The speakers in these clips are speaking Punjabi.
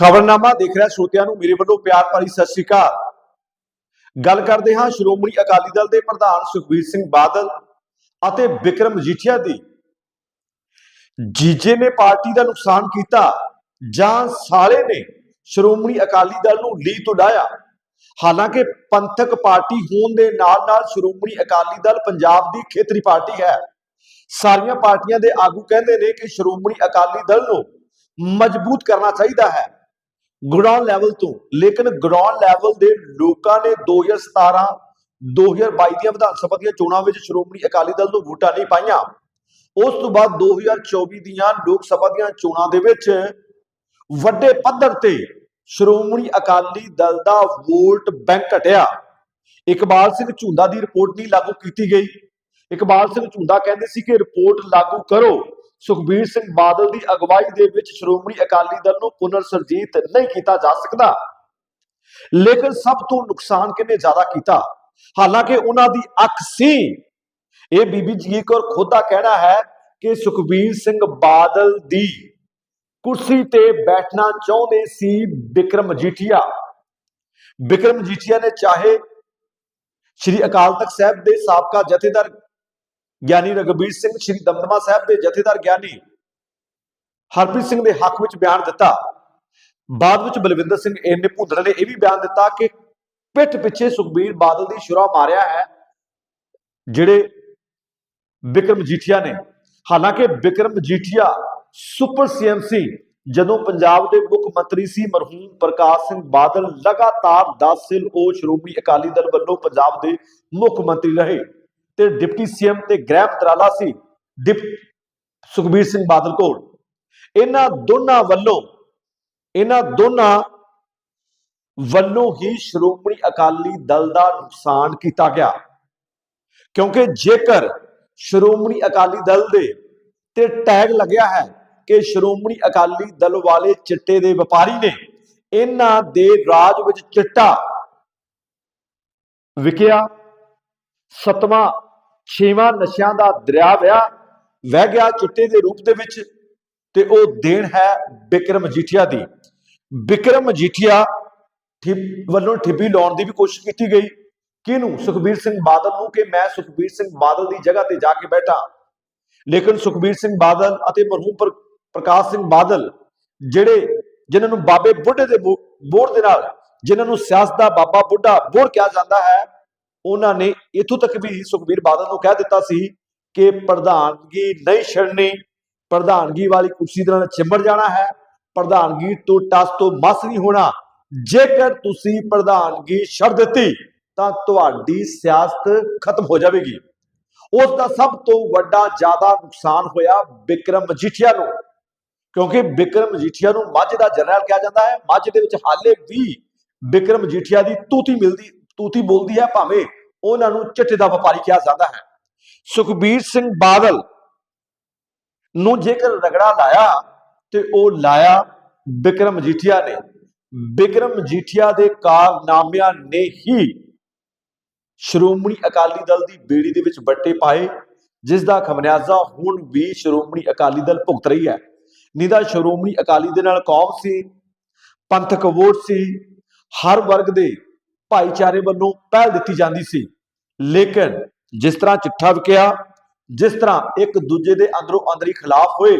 ਖਬਰਨਾਮਾ ਦੇਖ ਰਿਹਾ ਸਰੋਤਿਆਂ ਨੂੰ ਮੇਰੇ ਵੱਲੋਂ ਪਿਆਰ ਭਰੀ ਸਤਿ ਸ਼੍ਰੀ ਅਕਾਲ। ਗੱਲ ਕਰਦੇ ਹਾਂ ਸ਼੍ਰੋਮਣੀ ਅਕਾਲੀ ਦਲ ਦੇ ਪ੍ਰਧਾਨ ਸੁਖਬੀਰ ਸਿੰਘ ਬਾਦਲ ਅਤੇ ਵਿਕਰਮ ਮਜੀਠੀਆ ਦੀ। ਜੀਜੇ ਨੇ ਪਾਰਟੀ ਦਾ ਨੁਕਸਾਨ ਕੀਤਾ ਜਾਂ ਸਾਲੇ ਨੇ ਸ਼੍ਰੋਮਣੀ ਅਕਾਲੀ ਦਲ ਨੂੰ ਲੀਹ ਤੋਂ ਡਾਇਆ ਹਾਲਾਂਕਿ ਪੰਥਕ ਪਾਰਟੀ ਹੋਣ ਦੇ ਨਾਲ ਨਾਲ ਸ਼੍ਰੋਮਣੀ ਅਕਾਲੀ ਦਲ ਪੰਜਾਬ ਦੀ ਖੇਤਰੀ ਪਾਰਟੀ ਹੈ। ਸਾਰੀਆਂ ਪਾਰਟੀਆਂ ਦੇ ਆਗੂ ਕਹਿੰਦੇ ਨੇ ਕਿ ਸ਼੍ਰੋਮਣੀ ਅਕਾਲੀ ਦਲ ਨੂੰ ਮਜ਼ਬੂਤ ਕਰਨਾ ਚਾਹੀਦਾ ਹੈ। ਗਰਾਊਂਡ ਲੈਵਲ ਤੋਂ, ਲੇਕਿਨ ਗਰਾਊਂਡ ਲੈਵਲ ਦੇ ਲੋਕਾਂ ਨੇ 2017 2022 ਦੀਆਂ ਵਿਧਾਨ ਸਭਾ ਦੀਆਂ ਚੋਣਾਂ ਵਿੱਚ ਸ਼੍ਰੋਮਣੀ ਅਕਾਲੀ ਦਲ ਨੂੰ ਵੋਟਾਂ ਨਹੀਂ ਪਾਈਆਂ। ਉਸ ਤੋਂ ਬਾਅਦ 2024 ਦੀਆਂ ਲੋਕ ਸਭਾ ਦੀਆਂ ਚੋਣਾਂ ਦੇ ਵਿੱਚ ਵੱਡੇ ਪੱਧਰ ਤੇ ਸ਼੍ਰੋਮਣੀ ਅਕਾਲੀ ਦਲ ਦਾ ਵੋਟ ਬੈਂਕ ਘਟਿਆ। ਇਕਬਾਲ ਸਿੰਘ ਝੁੰਦਾ ਦੀ ਰਿਪੋਰਟ ਨਹੀਂ ਲਾਗੂ ਕੀਤੀ ਗਈ। ਇਕਬਾਲ ਸਿੰਘ ਝੁੰਦਾ ਕਹਿੰਦੇ ਸੀ ਕਿ ਰਿਪੋਰਟ ਲਾਗੂ ਕਰੋ। ਸੁਖਬੀਰ ਸਿੰਘ ਬਾਦਲ ਦੀ ਅਗਵਾਈ ਦੇ ਵਿੱਚ ਸ਼੍ਰੋਮਣੀ ਅਕਾਲੀ ਦਲ ਨੂੰ ਪੁਨਰ ਸਰਜੀਤ ਨਹੀਂ ਕੀਤਾ ਜਾ ਸਕਦਾ। ਲੇਕਿਨ ਸਭ ਤੋਂ ਨੁਕਸਾਨ ਕਿਹਨੇ ਜ਼ਿਆਦਾ ਕੀਤਾ? ਹਾਲਾਂਕਿ ਉਹਨਾਂ ਦੀ ਅੱਖ ਸੀ। ਇਹ ਬੀਬੀ ਜੀ ਕੌਰ ਖੁਦ ਦਾ ਕਹਿਣਾ ਹੈ ਕਿ ਸੁਖਬੀਰ ਸਿੰਘ ਬਾਦਲ ਦੀ ਕੁਰਸੀ ਤੇ ਬੈਠਣਾ ਚਾਹੁੰਦੇ ਸੀ ਵਿਕਰਮ ਮਜੀਠੀਆ ਵਿਕਰਮ ਮਜੀਠੀਆ ਨੇ ਚਾਹੇ ਸ਼੍ਰੀ ਅਕਾਲ ਤਖਤ ਸਾਹਿਬ ਦੇ ਸਾਬਕਾ ਜਥੇਦਾਰ ਗਿਆਨੀ ਰਗਬੀਰ ਸਿੰਘ ਸ਼੍ਰੀ ਦਮਦਮਾ ਸਾਹਿਬ ਦੇ ਜਥੇਦਾਰ ਗਿਆਨੀ ਹਰਪ੍ਰੀਤ ਸਿੰਘ ਦੇ ਹੱਕ ਵਿੱਚ ਬਿਆਨ ਦਿੱਤਾ। ਬਾਅਦ ਵਿੱਚ ਬਲਵਿੰਦਰ ਸਿੰਘ ਏਨੇ ਭੁੰਦੜ ਨੇ ਇਹ ਵੀ ਬਿਆਨ ਦਿੱਤਾ ਕਿ ਪਿੱਠ ਪਿੱਛੇ ਸੁਖਬੀਰ ਬਾਦਲ ਦੀ ਸ਼ੁਰਾ ਮਾਰਿਆ ਹੈ, ਜਿਹੜੇ ਵਿਕਰਮ ਜੀਠੀਆ ਨੇ। ਹਾਲਾਂਕਿ ਵਿਕਰਮ ਜੀਠੀਆ ਸੁਪਰ ਸੀਐਮ ਸੀ, ਜਦੋਂ ਪੰਜਾਬ ਦੇ ਮੁੱਖ ਮੰਤਰੀ ਸੀ ਮਰਹੂਮ ਪ੍ਰਕਾਸ਼ ਸਿੰਘ ਬਾਦਲ ਲਗਾਤਾਰ 10 ਸਾਲ ਉਹ ਸ਼੍ਰੋਮਣੀ ਅਕਾਲੀ ਦਲ ਵੱਲੋਂ ਪੰਜਾਬ ਦੇ ਮੁੱਖ ਮੰਤਰੀ ਰਹੇ। ਤੇ ਡਿਪਟੀ ਸੀਐਮ ਤੇ ਗ੍ਰਹਿ ਮੰਤਰਾਲਾ ਸੀ, ਡਿਪ, ਸੁਖਬੀਰ ਸਿੰਘ ਬਾਦਲ ਕੋਲ ਇਹਨਾਂ ਦੋਨਾਂ ਵੱਲੋਂ, ਇਹਨਾਂ ਦੋਨਾਂ ਵੱਲੋਂ ਹੀ ਸ਼੍ਰੋਮਣੀ ਅਕਾਲੀ ਦਲ ਦਾ ਨੁਕਸਾਨ ਕੀਤਾ ਗਿਆ। ਕਿਉਂਕਿ ਜੇਕਰ ਸ਼੍ਰੋਮਣੀ ਅਕਾਲੀ ਦਲ ਦੇ ਤੇ ਟੈਗ ਲੱਗਿਆ ਹੈ ਕਿ ਸ਼੍ਰੋਮਣੀ ਅਕਾਲੀ ਦਲ ਵਾਲੇ ਚਿੱਟੇ ਦੇ ਵਪਾਰੀ ਨੇ, ਇਹਨਾਂ ਦੇ ਰਾਜ ਵਿੱਚ ਚਿੱਟਾ ਵਿਕਿਆ, ਸਤਵਾਂ ਛੇਵਾਂ ਨਸ਼ਿਆਂ ਦਾ ਦਰਿਆ ਵਿਆ ਵਹਿ ਗਿਆ ਚਿੱਟੇ ਦੇ ਰੂਪ ਦੇ ਵਿੱਚ ਤੇ ਉਹ ਦੇਣ ਹੈ ਬਿਕਰਮ ਜੀਠੀਆ ਦੀ। ਬਿਕਰਮ ਜੀਠੀਆ ਵੱਲੋਂ ਠਿੱਬੀ ਲਾਉਣ ਦੀ ਵੀ ਕੋਸ਼ਿਸ਼ ਕੀਤੀ ਗਈ। ਕਿਹਨੂੰ? ਸੁਖਬੀਰ ਸਿੰਘ ਬਾਦਲ ਨੂੰ ਕਿ ਮੈਂ ਸੁਖਬੀਰ ਸਿੰਘ ਬਾਦਲ ਦੀ ਜਗ੍ਹਾ ਤੇ ਜਾ ਕੇ ਬੈਠਾ? ਲੇਕਿਨ ਸੁਖਬੀਰ ਸਿੰਘ ਬਾਦਲ ਅਤੇ ਮਰਹੂਮ ਪਰ- ਪ੍ਰਕਾਸ਼ ਸਿੰਘ ਬਾਦਲ, ਜਿਹੜੇ ਜਿਨ੍ਹਾਂ ਨੂੰ ਬਾਬੇ ਬੁੱਢੇ ਦੇ ਬੋ- ਬੋੜ ਦੇ ਨਾਲ, ਜਿਨ੍ਹਾਂ ਨੂੰ ਸਿਆਸਤ ਦਾ ਬਾਬਾ ਬੁੱਢਾ ਬੋਰ ਕਿਹਾ ਜਾਂਦਾ ਹੈ ਉਹਨਾਂ ਨੇ ਇਥੋਂ ਤੱਕ ਵੀ ਸੁਖਬੀਰ ਬਾਦਲ ਨੂੰ ਕਹਿ ਦਿੱਤਾ ਸੀ ਕਿ ਪ੍ਰਧਾਨਗੀ ਨਹੀਂ ਛੱਡਣੀ, ਪ੍ਰਧਾਨਗੀ ਵਾਲੀ ਕੁਰਸੀ ਦੇ ਨਾਲ ਚਿੰਬੜ ਜਾਣਾ ਹੈ, ਪ੍ਰਧਾਨਗੀ ਤੋਂ ਟਸ ਤੋਂ ਮਸ ਨਹੀਂ ਹੋਣਾ। ਜੇਕਰ ਤੁਸੀਂ ਪ੍ਰਧਾਨਗੀ ਛੱਡ ਦਿੱਤੀ, ਤਾਂ ਤੁਹਾਡੀ ਸਿਆਸਤ ਖਤਮ ਹੋ ਜਾਵੇਗੀ। ਉਸ ਦਾ ਸਭ ਤੋਂ ਵੱਡਾ ਜ਼ਿਆਦਾ ਨੁਕਸਾਨ ਹੋਇਆ ਵਿਕਰਮ ਮਜੀਠੀਆ ਨੂੰ। ਕਿਉਂਕਿ ਵਿਕਰਮ ਮਜੀਠੀਆ ਨੂੰ ਮੱਝ ਦਾ ਜਨਰਲ ਕਿਹਾ ਜਾਂਦਾ ਹੈ। ਮੱਝ ਦੇ ਵਿੱਚ ਹਾਲੇ ਵੀ ਵਿਕਰਮ ਮਜੀਠੀਆ ਦੀ ਤੂਤੀ ਮਿਲਦੀ ਤੂਤੀ ਬੋਲਦੀ ਹੈ ਭਾਵੇਂ ਉਹਨਾਂ ਨੂੰ ਚਿੱਟੇ ਦਾ ਵਪਾਰੀ ਕਿਹਾ ਜਾਂਦਾ ਹੈ। ਸੁਖਬੀਰ ਸਿੰਘ ਬਾਦਲ ਨੂੰ ਜੇਕਰ ਰਗੜਾ ਲਾਇਆ ਤੇ ਉਹ ਲਾਇਆ ਵਿਕਰਮ ਮਜੀਠੀਆ ਨੇ। ਵਿਕਰਮ ਮਜੀਠੀਆ ਦੇ ਕਾਰਨਾਮਿਆਂ ਨੇ ਹੀ ਸ਼੍ਰੋਮਣੀ ਅਕਾਲੀ ਦਲ ਦੀ ਬੇੜੀ ਦੇ ਵਿੱਚ ਬੱਟੇ ਪਾਏ, ਜਿਸ ਦਾ ਖਮਿਆਜ਼ਾ ਹੁਣ ਵੀ ਸ਼੍ਰੋਮਣੀ ਅਕਾਲੀ ਦਲ ਭੁਗਤ ਰਹੀ ਹੈ। ਨਿਦਾ ਸ਼੍ਰੋਮਣੀ ਅਕਾਲੀ ਦੇ ਨਾਲ ਕੌਮ ਸੀ, ਪੰਥਕ ਵੋਟ ਸੀ, ਹਰ ਵਰਗ ਦੇ ਭਾਈਚਾਰੇ ਵੱਲੋਂ ਪਹਿਲ ਦਿੱਤੀ ਜਾਂਦੀ ਸੀ। ਲੇਕਿਨ ਜਿਸ ਤਰ੍ਹਾਂ ਚਿੱਠਾ ਵਿਕਿਆ, ਜਿਸ ਤਰ੍ਹਾਂ ਇੱਕ ਦੂਜੇ ਦੇ ਅੰਦਰੋਂ ਅੰਦਰੀ ਖਿਲਾਫ ਹੋਏ,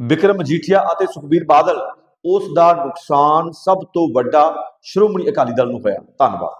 ਵਿਕਰਮ ਮਜੀਠੀਆ ਅਤੇ ਸੁਖਬੀਰ ਬਾਦਲ, ਉਸ ਦਾ ਨੁਕਸਾਨ ਸਭ ਤੋਂ ਵੱਡਾ ਸ਼੍ਰੋਮਣੀ ਅਕਾਲੀ ਦਲ ਨੂੰ ਹੋਇਆ। ਧੰਨਵਾਦ।